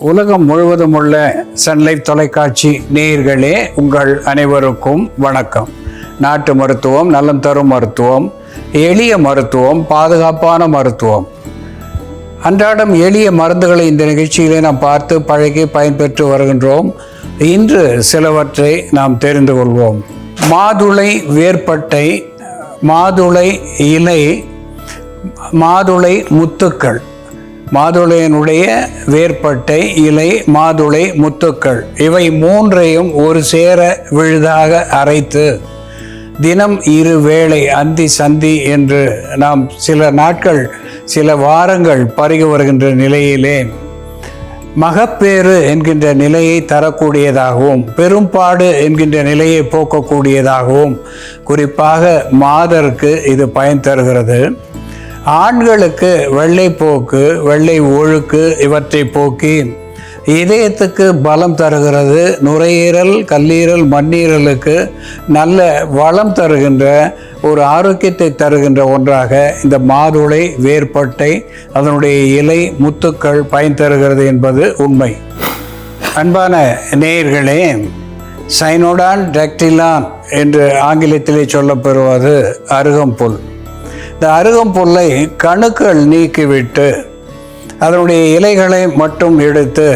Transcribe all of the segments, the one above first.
உலகம் முழுவதும் உள்ள சன்லைஃப் தொலைக்காட்சி நேயர்களே உங்கள் அனைவருக்கும் வணக்கம். நாட்டு மருத்துவம் நலம் தரும் மருத்துவம் எளிய மருத்துவம் பாதுகாப்பான மருத்துவம். அன்றாடம் எளிய மருந்துகளை இந்த நிகழ்ச்சியிலே நாம் பார்த்து பழகி பயன்பெற்று வருகின்றோம். இன்று சிலவற்றை நாம் தெரிந்து கொள்வோம். மாதுளை வேர்பட்டை மாதுளை இலை மாதுளை முத்துக்கள். மாதுளையினுடைய வேர்பட்டை இலை மாதுளை முத்துக்கள். இவை மூன்றையும் ஒரு சேர விழுதாக அரைத்து தினம் இரு வேளை அந்தி சந்தி என்று நாம் சில நாட்கள் சில வாரங்கள் பருகி வருகின்ற நிலையிலே மகப்பேறு என்கின்ற நிலையை தரக்கூடியதாகவும் பெரும்பாடு என்கின்ற நிலையை போக்கக்கூடியதாகவும் குறிப்பாக மாதருக்கு இது பயன் தருகிறது. ஆண்களுக்கு வெள்ளை போக்கு வெள்ளை ஒழுக்கு இவற்றை போக்கி இதயத்துக்கு பலம் தருகிறது. நுரையீரல் கல்லீரல் மண்ணீரலுக்கு நல்ல வளம் தருகின்ற ஒரு ஆரோக்கியத்தை தருகின்ற ஒன்றாக இந்த மாதுளை வேர்பட்டை அதனுடைய இலை முத்துக்கள் பயன் தருகிறது என்பது உண்மை. அன்பான நேயர்களே சைனோடான் டக்டிலான் என்று ஆங்கிலத்திலே சொல்லப்பெறுவது அருகம்புல். இந்த அருகம்புல்லை கணுக்கள் நீக்கிவிட்டு அதனுடைய இலைகளை மட்டும் எடுத்து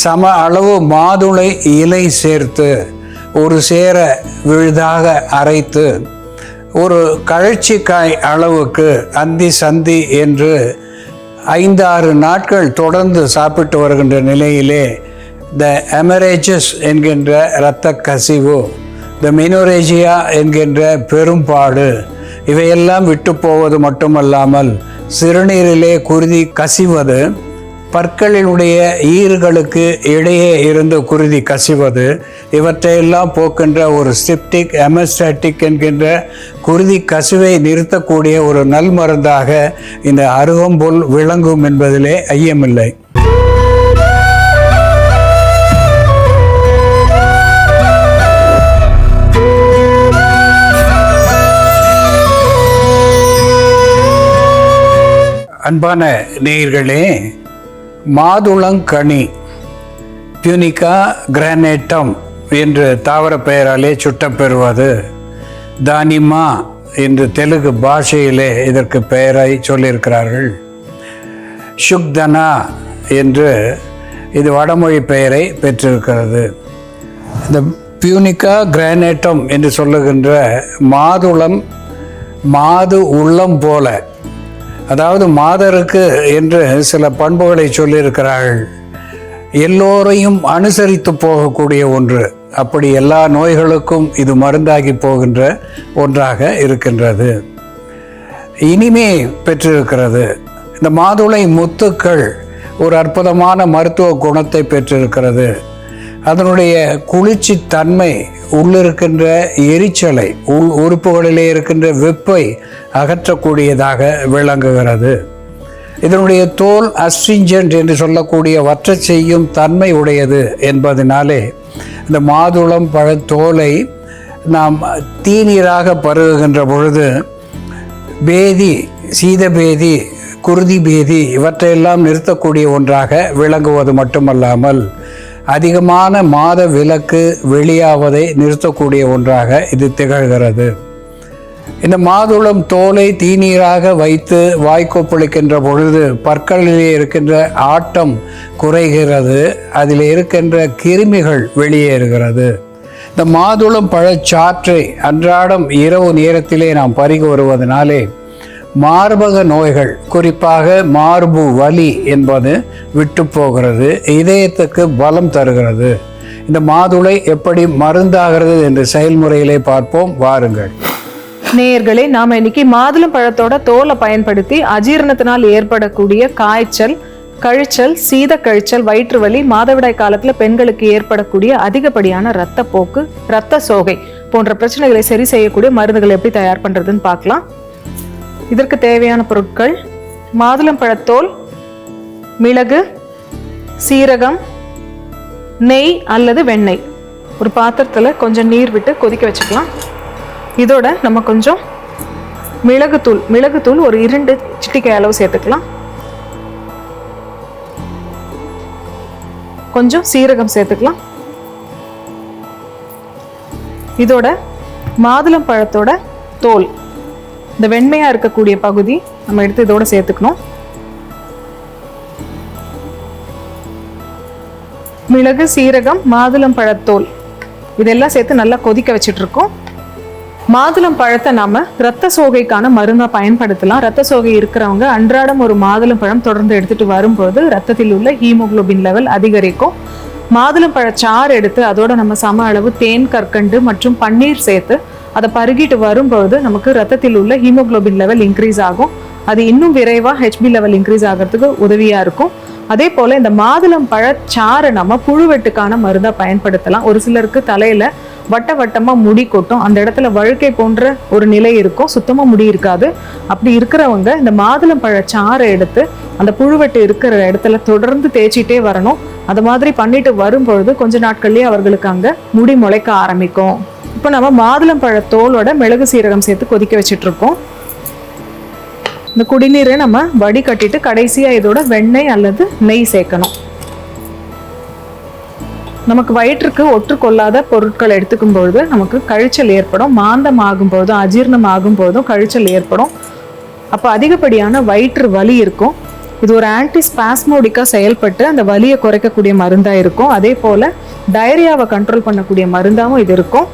சம அளவு மாதுளை இலை சேர்த்து ஒரு சேர விழுதாக அரைத்து ஒரு கழற்சிக்காய் அளவுக்கு அந்தி சந்தி என்று ஐந்தாறு நாட்கள் தொடர்ந்து சாப்பிட்டு வருகின்ற நிலையிலே த எமரேஜஸ் என்கின்ற இரத்த கசிவு த மினோரேஜியா என்கின்ற பெரும்பாடு இவையெல்லாம் விட்டு போவது மட்டுமல்லாமல் சிறுநீரிலே குருதி கசிவது பற்களினுடைய ஈறுகளுக்கு இடையே இருந்து குருதி கசிவது இவற்றையெல்லாம் போக்கின்ற ஒரு சிப்டிக் எமஸ்டாட்டிக் என்கின்ற குருதி கசிவை நிறுத்தக்கூடிய ஒரு நல் மருந்தாக இந்த அருகம்புல் விளங்கும் என்பதிலே ஐயமில்லை. அன்பான நேயர்களே மாதுளங்கனி பியூனிகா கிரானேட்டம் என்று தாவர பெயராலே சுட்டப்பெறுவது தானிமா என்று தெலுங்கு பாஷையிலே இதற்கு பெயரை சொல்லியிருக்கிறார்கள். சுக்தனா என்று இது வடமொழி பெயரை பெற்றிருக்கிறது. இந்த பியூனிகா கிரானேட்டம் என்று சொல்லுகின்ற மாதுளம் மாது உள்ளம் போல அதாவது மாதருக்கு என்று சில பண்புகளை சொல்லியிருக்கிறார்கள். எல்லோரையும் அனுசரித்து போகக்கூடிய ஒன்று. அப்படி எல்லா நோய்களுக்கும் இது மருந்தாகி போகின்ற ஒன்றாக இருக்கின்றது. இனிமே பெற்றிருக்கிறது. இந்த மாதுளை முத்துக்கள் ஒரு அற்புதமான மருத்துவ குணத்தை பெற்றிருக்கிறது. அதனுடைய குளிர்ச்சி தன்மை உள்ளிருக்கின்ற எரிச்சலை உள் உறுப்புகளிலே இருக்கின்ற வெப்பை அகற்றக்கூடியதாக விளங்குகிறது. இதனுடைய தோல் அஸ்ட்ரிஞ்சன்ட் என்று சொல்லக்கூடிய வற்ற செய்யும் தன்மை உடையது என்பதனாலே இந்த மாதுளம் பழத்தோலை நாம் தீநீராக பருகுகின்ற பொழுது பேதி சீதபேதி குருதி பேதி இவற்றையெல்லாம் நிறுத்தக்கூடிய ஒன்றாக விளங்குவது மட்டுமல்லாமல் அதிகமான மாத விலக்கு வெளியாவதை நிறுத்தக்கூடிய ஒன்றாக இது திகழ்கிறது. இந்த மாதுளம் தோலை தீநீராக வைத்து வாய்க்கொப்பளிக்கின்ற பொழுது பற்களிலே இருக்கின்ற ஆட்டம் குறைகிறது. அதில் இருக்கின்ற கிருமிகள் வெளியேறுகிறது இந்த மாதுளம் பழச்சாற்றை அன்றாடம் இரவு நேரத்திலே நாம் பருகி வருவதனாலே மார்பக நோய்கள் குறிப்பாக மார்பு வலி என்பது விட்டு போகிறது இதயத்துக்கு பலம் தருகிறது. இந்த மாதுளை எப்படி மருந்தாகிறது என்று செயல்முறையிலே பார்ப்போம் வாருங்கள். நேயர்களே நாம் இன்னைக்கு மாதுளம் பழத்தோட தோலை பயன்படுத்தி அஜீரணத்தினால் ஏற்படக்கூடிய காய்ச்சல் கழிச்சல் சீத கழிச்சல் வயிற்று வலி மாதவிடாய் காலத்துல பெண்களுக்கு ஏற்படக்கூடிய அதிகப்படியான இரத்த போக்கு இரத்த சோகை போன்ற பிரச்சனைகளை சரி செய்யக்கூடிய மருந்துகளை எப்படி தயார் பண்றதுன்னு பார்க்கலாம். இதற்கு தேவையான பொருட்கள் மாதுளம்பழத்தோல் மிளகு சீரகம் நெய் அல்லது வெண்ணெய். ஒரு பாத்திரத்தில் கொஞ்சம் நீர் விட்டு கொதிக்க வச்சுக்கலாம். இதோட நம்ம கொஞ்சம் மிளகுத்தூள் மிளகுத்தூள் ஒரு இரண்டு சிட்டிக்காய் அளவு சேர்த்துக்கலாம். கொஞ்சம் சீரகம் சேர்த்துக்கலாம். இதோட மாதுளம் பழத்தோட தோல். இந்த வெண்மையாக இருக்கக்கூடிய பகுதி நம்ம எடுத்து இதோட சேர்த்துக்கணும். மிளகு சீரகம் மாதுளம் பழத்தோல். இதெல்லாம் சேர்த்து நல்லா கொதிக்க வச்சிட்ருக்கோம். மாதுளம் பழத்தை நாம ரத்த சோகைக்கான மருந்தாக பயன்படுத்தலாம். ரத்த சோகை இருக்கிறவங்க அன்றாடம் ஒரு மாதுளம் பழம் தொடர்ந்து எடுத்துகிட்டு வரும்போது ரத்தத்தில் உள்ள ஹீமோகுளோபின் லெவல் அதிகரிக்கும். மாதுளம் பழச்சாறு எடுத்து அதோட நம்ம சம அளவு தேன் கற்கண்டு மற்றும் பன்னீர் சேர்த்து அதை பருகிட்டு வரும்போது நமக்கு ரத்தத்தில் உள்ள ஹீமோகுளோபின் லெவல் இன்க்ரீஸ் ஆகும். அது இன்னும் விரைவாக ஹெச்பி லெவல் இன்க்ரீஸ் ஆகிறதுக்கு உதவியாக இருக்கும். அதே போல் இந்த மாதுளம் பழச்சாறு நம்ம புழுவெட்டுக்கான மருந்தாக பயன்படுத்தலாம். ஒரு சிலருக்கு தலையில் வட்ட வட்டமாக முடி கொட்டும். அந்த இடத்துல வழுக்கை போன்ற ஒரு நிலை இருக்கும். சுத்தமாக முடி இருக்காது. அப்படி இருக்கிறவங்க இந்த மாதுளம் பழச்சாறை எடுத்து அந்த புழுவெட்டு இருக்கிற இடத்துல தொடர்ந்து தேய்ச்சிட்டே வரணும். அது மாதிரி பண்ணிட்டு வரும்பொழுது கொஞ்ச நாட்கள்லேயே அவர்களுக்கு அங்கே முடி முளைக்க ஆரம்பிக்கும். இப்போ நம்ம மாதுளம் பழத்தோலோட மிளகு சீரகம் சேர்த்து கொதிக்க வச்சிட்ருக்கோம். இந்த குடிநீரை நம்ம வடிகட்டிட்டு கடைசியா இதோட வெண்ணெய் அல்லது நெய் சேர்க்கணும். நமக்கு வயிற்றுக்கு ஒற்றுக்கொள்ளாத பொருட்கள் எடுத்துக்கும் பொழுது நமக்கு கழிச்சல் ஏற்படும். மாந்தம் ஆகும் போதும் அஜீர்ணம் ஆகும் போதும் கழிச்சல் ஏற்படும். அப்போ அதிகப்படியான வயிற்று வலி இருக்கும். இது ஒரு ஆன்டி ஸ்பாஸ்மோடிக்காக செயல்பட்டு அந்த வலியை குறைக்கக்கூடிய மருந்தாக இருக்கும். அதே போல் டயரியாவை கண்ட்ரோல் பண்ணக்கூடிய மருந்தாகவும் இது இருக்கும்.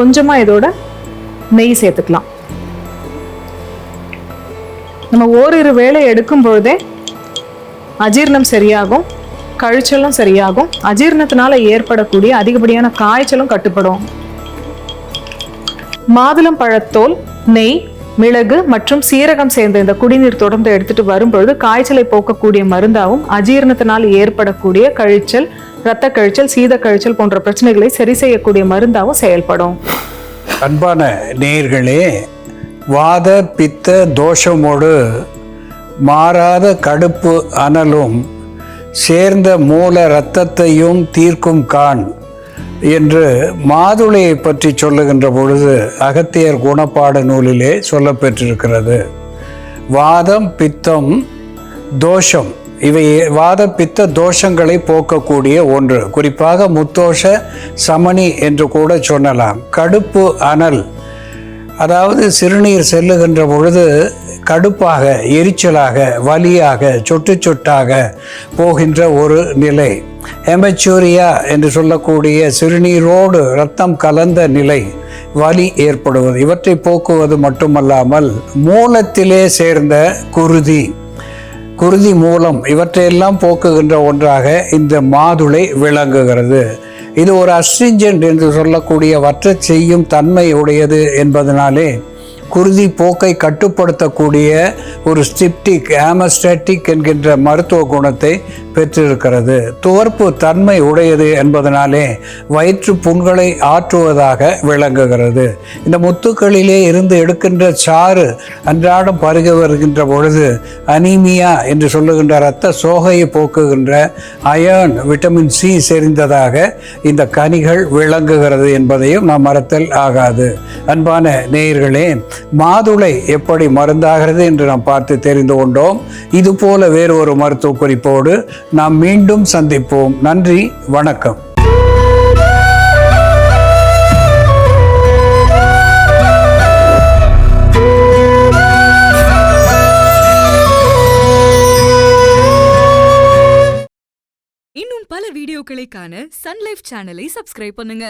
கொஞ்சமாக இதோட நெய் சேர்த்துக்கலாம். நம்ம ஓரிரு வேலை எடுக்கும் பொழுதே அஜீர்ணம் சரியாகும் கழிச்சலும் சரியாகும். அஜீர்ணத்தினால ஏற்படக்கூடிய அதிகப்படியான காய்ச்சலும் கட்டுப்படும். மாதுளம் பழத்தோல் நெய் மிளகு மற்றும் சீரகம் சேர்ந்த இந்த குடிநீர் தொடர்ந்து எடுத்துட்டு வரும்பொழுது காய்ச்சலை போக்கக்கூடிய மருந்தாகவும் அஜீரணத்தினால் ஏற்படக்கூடிய கழிச்சல் இரத்த கழிச்சல் சீத கழிச்சல் போன்ற பிரச்சனைகளை சரி செய்யக்கூடிய மருந்தாகவும் செயல்படும். அன்பான நேயர்களே வாத பித்த தோஷமோடு மாறாத கடுப்பு அனலும் சேர்ந்த மூல இரத்தத்தையும் தீர்க்கும் கான் என்று மாதுளையை பற்றி சொல்லுகின்ற பொழுது அகத்தியர் குணப்பாட நூலிலே சொல்லப்பெற்றிருக்கிறது. வாதம் பித்தம் தோஷம் இவை வாத பித்த தோஷங்களை போக்கக்கூடிய ஒன்று. குறிப்பாக முத்தோஷ சமணி என்று கூட சொல்லலாம். கடுப்பு அனல். அதாவது சிறுநீர் செல்லுகின்ற பொழுது கடுப்பாக எரிச்சலாக வலியாக சொட்டு சொட்டாக போகின்ற ஒரு நிலை. எமச்சூரியா என்று சொல்லக்கூடிய சிறுநீரோடு ரத்தம் கலந்த நிலை வலி ஏற்படுவது. இவற்றை போக்குவது மட்டுமல்லாமல் மூலத்திலே சேர்ந்த குருதி. குருதி மூலம் இவற்றையெல்லாம் போக்குகின்ற ஒன்றாக இந்த மாதுளை விளங்குகிறது. இது ஒரு அஸ்ட்ரிஞ்சன்ட் என்று சொல்லக்கூடிய வற்ற செய்யும் தன்மை உடையது என்பதனாலே குருதி போக்கை கட்டுப்படுத்தக்கூடிய ஒரு ஸ்டிப்டிக் ஆமஸ்டாட்டிக் என்கின்ற மருத்துவ குணத்தை பெற்றிருக்கிறது. துவர்ப்பு தன்மை உடையது என்பதனாலே வயிற்று புண்களை ஆற்றுவதாக விளங்குகிறது. இந்த முத்துக்களிலே இருந்து எடுக்கின்ற சாறு அன்றாடம் பருக வருகின்ற பொழுது அனீமியா என்று சொல்லுகின்ற இரத்த சோகையை போக்குகின்ற அயர்ன் விட்டமின் சி செறிந்ததாக இந்த கனிகள் விளங்குகிறது என்பதையும் நாம் மறத்தல் ஆகாது. அன்பான நேயர்களே மாதுளை எப்படி மருந்தாகிறது என்று நாம் பார்த்து தெரிந்து கொண்டோம். இது போல வேறு ஒரு மருத்துவ குறிப்போடு நாம் மீண்டும் சந்திப்போம். நன்றி வணக்கம். இன்னும் பல வீடியோக்களை காண சன்லைஃப் சேனலை சப்ஸ்கிரைப் பண்ணுங்க.